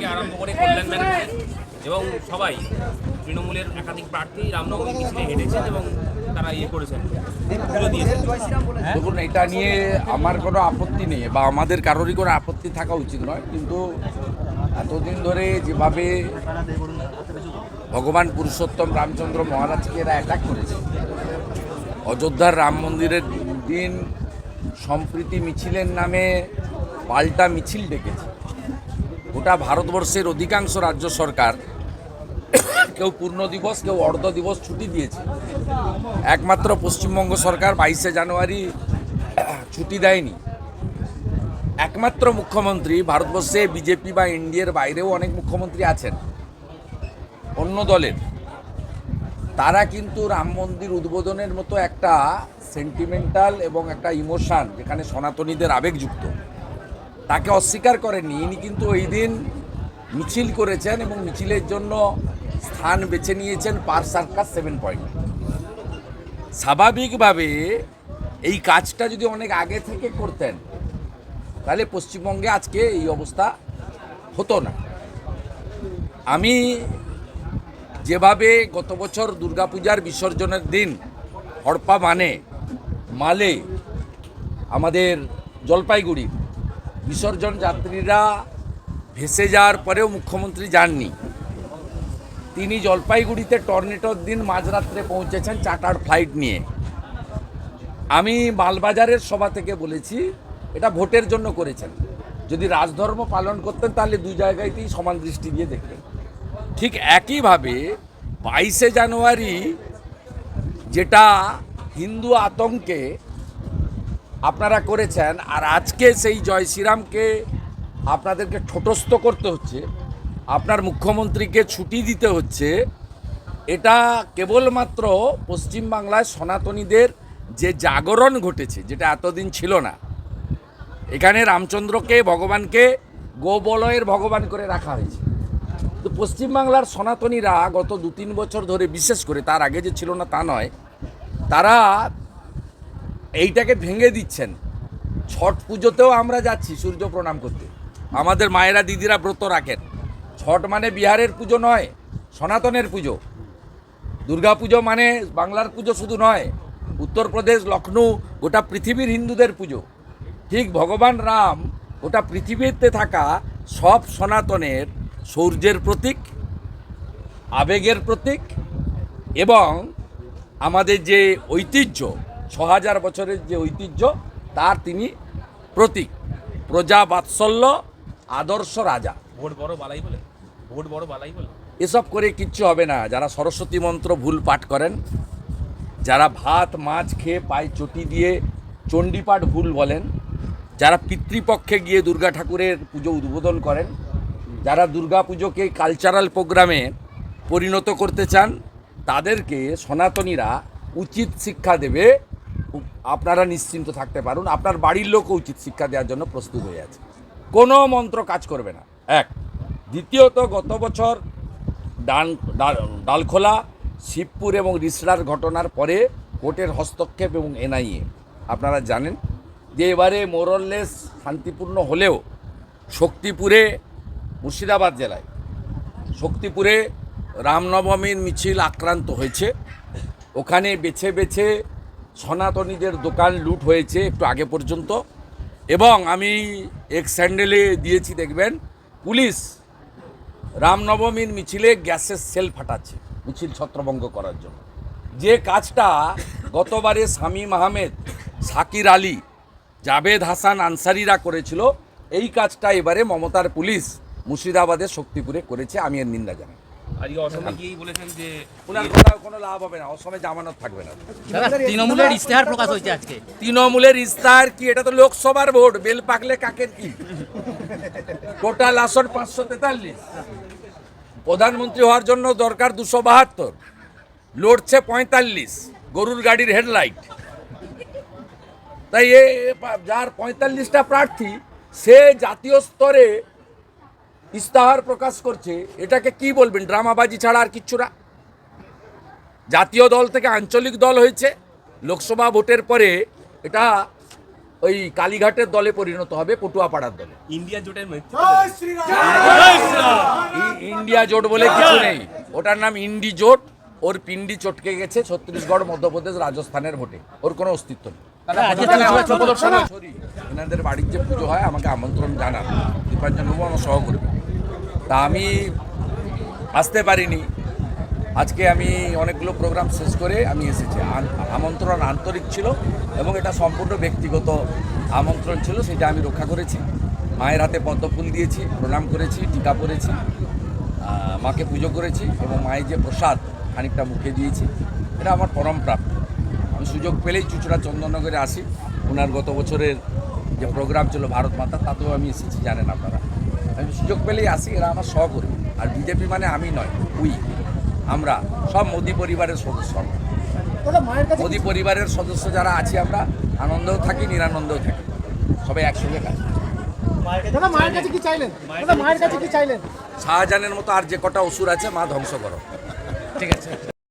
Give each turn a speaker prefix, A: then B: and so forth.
A: থেকে আরম্ভ করে কল্যাণ ব্যানার্জি এবং সবাই, তৃণমূলের একাধিক প্রার্থী রামনবমী মিছিলে হেঁটেছেন এবং তারা ইয়ে করেছেন দিয়েছেন।
B: দেখুন, এটা নিয়ে আমার কোনো আপত্তি নেই বা আমাদের কারোরই কোনো আপত্তি থাকা উচিত নয়, কিন্তু এতদিন ধরে যেভাবে ভগবান পুরুষোত্তম রামচন্দ্র মহারাজকে এরা অ্যাটাক করেছে, অযোধ্যার রাম মন্দিরের দিন সম্প্রীতি মিছিলের নামে পাল্টা মিছিল ডেকেছে। গোটা ভারতবর্ষের অধিকাংশ রাজ্য সরকার কেউ পূর্ণ দিবস, কেউ অর্ধ দিবস ছুটি দিয়েছে। একমাত্র পশ্চিমবঙ্গ সরকার বাইশে জানুয়ারি ছুটি দেয়নি। একমাত্র মুখ্যমন্ত্রী ভারতবর্ষে বিজেপি বা এনডিএর বাইরেও অনেক মুখ্যমন্ত্রী আছেন, অন্য দলের। তারা কিন্তু রাম মন্দির উদ্বোধনের মতো একটা সেন্টিমেন্টাল এবং একটা ইমোশান যেখানে সনাতনীদের আবেগযুক্ত। তাকে অস্বীকার করেননি। ইনি কিন্তু ওই দিন মিছিল করেছেন এবং মিছিলের জন্য স্থান বেছে নিয়েছেন পার সার্কাস সেভেন পয়েন্ট। স্বাভাবিকভাবে এই কাজটা যদি অনেক আগে থেকে করতেন, তাহলে পশ্চিমবঙ্গে আজকে এই অবস্থা হতো না। আমি যেভাবে গত বছর দুর্গাপূজার বিসর্জনের দিন হড়পা মানে মালে আমাদের জলপাইগুড়ি বিসর্জন যাত্রীরা ভেসে যাওয়ার পরেও মুখ্যমন্ত্রী যাননি। তিনি জলপাইগুড়িতে টর্নেটোর দিন মাঝরাত্রে পৌঁছেছেন চার্টার ফ্লাইট নিয়ে। আমি মালবাজারের সভা থেকে বলেছি, এটা ভোটের জন্য করেছেন। যদি রাজধর্ম পালন করতেন, তাহলে দুই জায়গাতেই সমান দৃষ্টি দিয়ে দেখতেন। ঠিক একইভাবে বাইশে জানুয়ারি যেটা হিন্দু আতঙ্কে আপনারা করেছেন, আর আজকে সেই জয় শ্রীরামকে আপনাদেরকে ঠোটস্থ করতে হচ্ছে, আপনার মুখ্যমন্ত্রীকে ছুটি দিতে হচ্ছে, এটা কেবলমাত্র পশ্চিমবাংলায় সনাতনীদের যে জাগরণ ঘটেছে, যেটা এতদিন ছিল না, এখানে রামচন্দ্রকে, ভগবানকে, গোবলয়ের ভগবান করে রাখা হয়েছে। তো পশ্চিমবাংলার সনাতনীরা গত দু তিন বছর ধরে, বিশেষ করে তার আগে যে ছিল না তা নয়, তারা এইটাকে ভেঙে দিচ্ছেন। ছট পুজোতেও আমরা যাচ্ছি সূর্য প্রণাম করতে। আমাদের মায়েরা, দিদিরা ব্রত রাখেন। ছট মানে বিহারের পুজো নয়, সনাতনের পুজো। দুর্গা পুজো মানে বাংলার পুজো শুধু নয়, উত্তরপ্রদেশ লখনৌ গোটা পৃথিবীর হিন্দুদের পুজো। ঠিক ভগবান রাম গোটা পৃথিবীতে থাকা সব সনাতনের সৌর্যের প্রতীক, আবেগের প্রতীক এবং আমাদের যে ঐতিহ্য ছ হাজার বছরের যে ঐতিহ্য তার তিনি প্রতীক। প্রজা বাৎসল্য আদর্শ রাজা।
A: ভোট বড় বালাই বলে? ভোট বড় বালাই বলে?
B: এসব করে কিচ্ছু হবে না। যারা সরস্বতী মন্ত্র ভুল পাঠ করেন যারা ভাত মাছ খেয়ে পায়ে চটি দিয়ে চণ্ডীপাঠ ভুল বলেন যারা পিতৃপক্ষে গিয়ে দুর্গা ঠাকুরের পুজো উদ্বোধন করেন যারা দুর্গা পুজোকে কালচারাল প্রোগ্রামে পরিণত করতে চান তাদেরকে সনাতনীরা উচিত শিক্ষা দেবে আপনারা নিশ্চিন্ত থাকতে পারুন, আপনার বাড়ির লোকও উচিত শিক্ষা দেওয়ার জন্য প্রস্তুত হয়ে আছে। কোনো মন্ত্র কাজ করবে না। এক, দ্বিতীয়ত গত বছর ডান ডালখোলা, শিবপুর এবং রিসড়ার ঘটনার পরে কোর্টের হস্তক্ষেপ এবং এনআইএ। আপনারা জানেন যে এবারে মোরললেস শান্তিপূর্ণ হলেও শক্তিপুরে মুর্শিদাবাদ জেলায়, শক্তিপুরে রামনবমীর মিছিল আক্রান্ত হয়েছে। ওখানে বেছে বেছে সনাতনীদের দোকান লুট হয়েছে একটু আগে পর্যন্ত। এবং আমি এক স্যান্ডেলে দিয়েছি, দেখবেন, পুলিশ রামনবমীর মিছিলে গ্যাসের সেল ফাটাচ্ছে, মিছিল ছত্রভঙ্গ করার জন্য। যে কাজটা গতবারে শামীম আহমেদ সাকির আলী জাবেদ হাসান আনসারিরা করেছিল, এই কাজটা এবারে মমতার পুলিশ মুর্শিদাবাদের শক্তিপুরে করেছে, আমি এর নিন্দা জানাই।
A: আজকে অসমে গিয়েই বলেছেন যে
B: ওনার কোথাও কোনো লাভ হবে না অসমে জামানত থাকবে না।
C: তৃণমূলের ইশতেহার প্রকাশ হয়েছে আজকে।
B: তৃণমূলের ইস্তার কি? এটা তো লোকসভার ভোট বেল পাকলে কাকের কি? টোটাল আসন পাঁচশো তেতাল্লিশ। প্রধানমন্ত্রী হওয়ার জন্য দরকার দুশো বাহাত্তর। লড়ছে পঁয়তাল্লিশ। গরুর গাড়ির হেডলাইট। তাই এ যার পঁয়তাল্লিশটা প্রার্থী সে জাতীয় স্তরে ইস্তাহার প্রকাশ করছে এটাকে কি বলবেন? ড্রামাবাজি ছাড়া আর কিচ্ছু না। জাতীয় দল থেকে আঞ্চলিক দল হয়েছে লোকসভা ভোটের পরে এটা ওই কালীঘাটের দলে পরিণত হবে পটুয়াপাড়ার দলে।
A: ইন্ডিয়া জোটের
B: ইন্ডিয়া জোট বলে কিছু নেই। ওটার নাম ইন্ডি জোট ওর পিন্ডি চটকে গেছে ছত্তিশগড় মধ্যপ্রদেশ রাজস্থানের ভোটে। ওর কোনো অস্তিত্ব নেই।
C: আজকে
B: এনাদের বাড়ির যে পুজো হয় আমাকে আমন্ত্রণ জানান। দীপাঞ্জনবাবু আমার সহকর্মী। তা আমি আসতে পারিনি। আজকে আমি অনেকগুলো প্রোগ্রাম শেষ করে আমি এসেছি। আমন্ত্রণ আন্তরিক ছিল এবং এটা সম্পূর্ণ ব্যক্তিগত আমন্ত্রণ ছিল, সেটা আমি রক্ষা করেছি। মায়ের হাতে পদ্মফুল দিয়েছি, প্রণাম করেছি, টিকা পরেছি মাকে পুজো করেছি এবং মায়ের যে প্রসাদ খানিকটা মুখে দিয়েছি, এটা আমার পরম প্রাপ্য। আমি সুযোগ পেলেই চুচড়া চন্দননগরে আসি। ওনার গত বছরের যে প্রোগ্রাম ছিল ভারত মাতা, তাতেও আমি এসেছি, জানেন আপনারা। আমি সুযোগ পেলেই আসি এরা আমার সহকর্মী। আর বিজেপি মানে আমি নয় উই আমরা সব মোদী পরিবারের সদস্য মোদী পরিবারের সদস্য যারা আছি আমরা আনন্দেও থাকি নিরানন্দেও থাকি। সবাই একসঙ্গে কাজ শাহজাহানের মতো আর যে কটা অসুর আছে মা ধ্বংস করো। ঠিক আছে?